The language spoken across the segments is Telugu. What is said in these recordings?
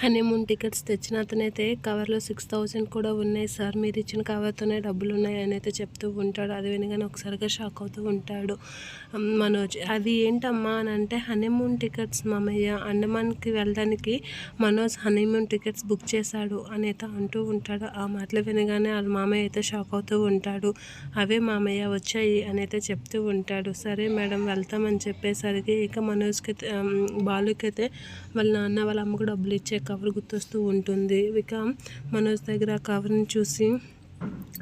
హనీమూన్ టికెట్స్ తెచ్చిన అతనైతే కవర్లో సిక్స్ థౌజండ్ కూడా ఉన్నాయి సార్. మీరు ఇచ్చిన కవర్తోనే డబ్బులు ఉన్నాయి అని అయితే చెప్తూ ఉంటాడు. అది వినగానే ఒకసారిగా షాక్ అవుతూ ఉంటాడు. మనోజ్ అది ఏంటమ్మా అని అంటే హనీమూన్ టికెట్స్ మామయ్య అండమాన్కి వెళ్ళడానికి మనోజ్ హనీమూన్ టికెట్స్ బుక్ చేశాడు అని అయితే అంటూ ఉంటాడు. ఆ మాటలు వినగానే వాళ్ళ మామయ్య అయితే షాక్ అవుతూ ఉంటాడు. అవే మామయ్య వచ్చాయి అని అయితే చెప్తూ ఉంటాడు. సరే మేడం వెళ్తామని చెప్పేసరికి ఇక మనోజ్కి బాలుకి అయితే వాళ్ళ నాన్న వాళ్ళ అమ్మకు డబ్బులు ఇచ్చే కవర్ గుర్తొస్తూ ఉంటుంది. ఇక మనోజ్ దగ్గర ఆ కవర్ని చూసి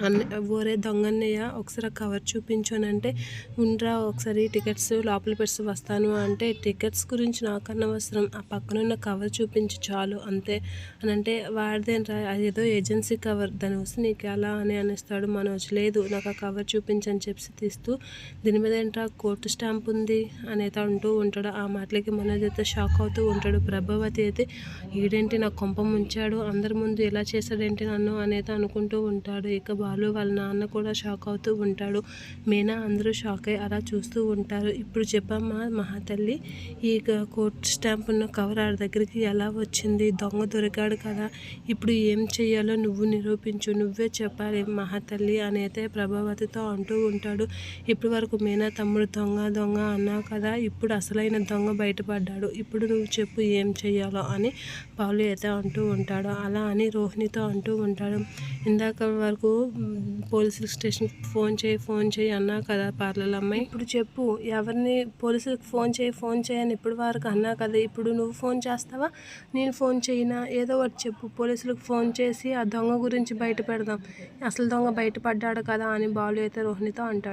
అన్న ఓరే దొంగన్నయ్య ఒకసారి కవర్ చూపించానంటే ఉండరా ఒకసారి టికెట్స్ లోపల పెట్టి వస్తాను అంటే టికెట్స్ గురించి నాకన్నా అవసరం. ఆ పక్కనున్న కవర్ చూపించి చాలు అంతే. అని అంటే వాడిదేంట్రా? అదేదో ఏజెన్సీ కవర్. దాని వస్తే నీకు ఎలా? అని అనేస్తాడు మనోజ్. లేదు నాకు ఆ కవర్ చూపించని చెప్పి తీస్తూ దీని మీద ఏంట్రా కోర్టు స్టాంప్ ఉంది? అనేది అంటూ ఉంటాడు. ఆ మాటలకి మనోజ్ అయితే షాక్ అవుతూ ఉంటాడు. ప్రభావతి అయితే ఈడేంటి నా కొంప ముంచాడు? అందరి ముందు ఎలా చేశాడేంటి నన్ను? అనేది అనుకుంటూ ఉంటాడు. ఇక బాలు వాళ్ళ నాన్న కూడా షాక్ అవుతూ ఉంటాడు. మీనా అందరూ షాక్ అయ్యి అలా చూస్తూ ఉంటారు. ఇప్పుడు చెప్పమ్మా మహాతల్లి ఈ కోర్ట్ స్టాంప్ ఉన్న కవర్ ఆడ దగ్గరికి ఎలా వచ్చింది? దొంగ దొరికాడు కదా. ఇప్పుడు ఏం చెయ్యాలో నువ్వు నిరూపించు. నువ్వే చెప్పాలి మహాతల్లి అయితే ప్రభావతితో అంటూ ఉంటాడు. ఇప్పటి వరకు మీనా తమ్ముడు దొంగ దొంగ అన్నావు కదా. ఇప్పుడు అసలైన దొంగ బయటపడ్డాడు. ఇప్పుడు నువ్వు చెప్పు ఏం చెయ్యాలో అని పాలు అయితే అంటూ ఉంటాడు. అలా అని రోహిణితో అంటూ ఉంటాడు. ఇందాక వరకు పోలీసుల స్టేషన్కి ఫోన్ చేయి ఫోన్ చేయి అన్నా కదా పార్లర్ అమ్మాయి. ఇప్పుడు చెప్పు ఎవరిని పోలీసులకు ఫోన్ చేయి ఫోన్ చేయని ఇప్పుడు వరకు అన్నా కదా ఇప్పుడు నువ్వు ఫోన్ చేస్తావా? నేను ఫోన్ చేయినా? ఏదో ఒకటి చెప్పు పోలీసులకు ఫోన్ చేసి ఆ దొంగ గురించి బయట పెడదాం. అసలు దొంగ బయటపడ్డాడు కదా అని బాలు అయితే రోహిణితో అంటాడు.